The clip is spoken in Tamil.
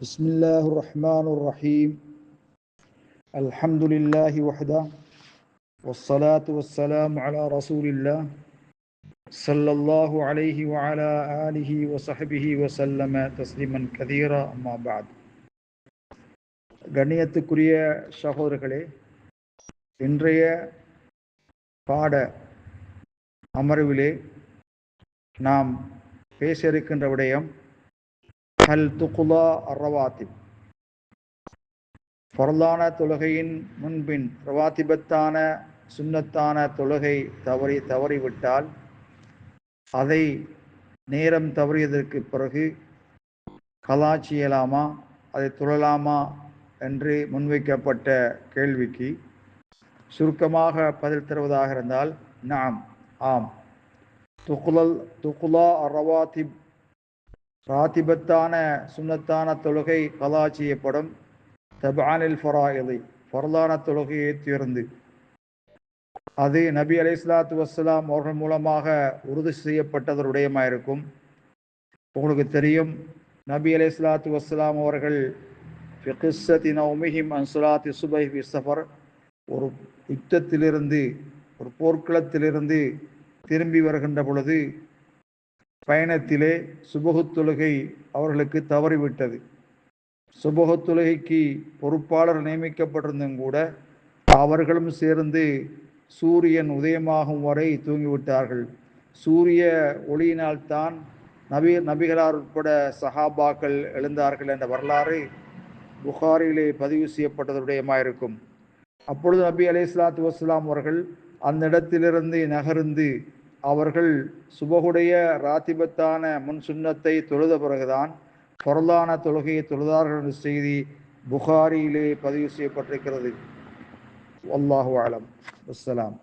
بسم الله الرحمن الرحيم الحمد لله وحده والصلاة والسلام على رسول الله صلى الله عليه وعلى آله وصحبه وسلم تسليما كثيرا أما بعد கண்ணியத்துக்குரிய சகோதரர்களே இன்றைய பாட அமர்விலே நாம் பேச இருக்கின்ற விடயம் ஹல் துகுலா அரவாத்திப் பொருளான தொழுகையின் முன்பின் ரவாத்திபத்தான சுன்னத்தான தொழுகை தவறி தவறிவிட்டால் அதை நேரம் தவறியதற்கு பிறகு கலா செய்யலாமா அதை தொழலாமா என்று முன்வைக்கப்பட்ட கேள்விக்கு சுருக்கமாக பதில் தருவதாக இருந்தால் நாம் ஆம். துகுலல் துகுலா ரவாத்திப் ராத்திபத்தான சுன்னத்தான தொழுகை கலா செய்யப்படும். தபானில் ஃபராயிலை ஃபரலான தொழுகையை தீர்ந்து அது நபி அலை இஸ்லாத்து வசலாம் அவர்கள் மூலமாக உறுதி செய்யப்பட்டதருடையமாயிருக்கும் உங்களுக்கு தெரியும் நபி அலை இஸ்லாத்து வசலாம் அவர்கள் ஃபிகிஸ்ஸத்தின் உமிஹிம் அன்சுலாத்தி சுபை சஃபர் ஒரு யுத்தத்திலிருந்து ஒரு போர்க்களத்திலிருந்து திரும்பி வருகின்ற பொழுது பயணத்திலே சுபகு அவர்களுக்கு தவறிவிட்டது. சுபகத்துலகைக்கு பொறுப்பாளர் நியமிக்கப்பட்டிருந்தும் கூட அவர்களும் சேர்ந்து சூரியன் உதயமாகும் வரை தூங்கிவிட்டார்கள். சூரிய ஒளியினால்தான் நபி நபிகளார் உட்பட சஹாபாக்கள் எழுந்தார்கள் என்ற வரலாறு புகாரிலே பதிவு செய்யப்பட்டதுடையமாயிருக்கும். அப்பொழுது நபி அலி இஸ்லாத்து வஸ்லாம் அவர்கள் அந்த இடத்திலிருந்து நகர்ந்து அவர்கள் சுபகுடைய ராத்திபத்தான முன் சுண்ணத்தை தொழுத பிறகுதான் பொருளான தொழுகையை தொழுதார்கள் என்ற செய்தி புகாரியிலே பதிவு செய்யப்பட்டிருக்கிறது. அல்லாஹு ஆலம் அஸ்லாம்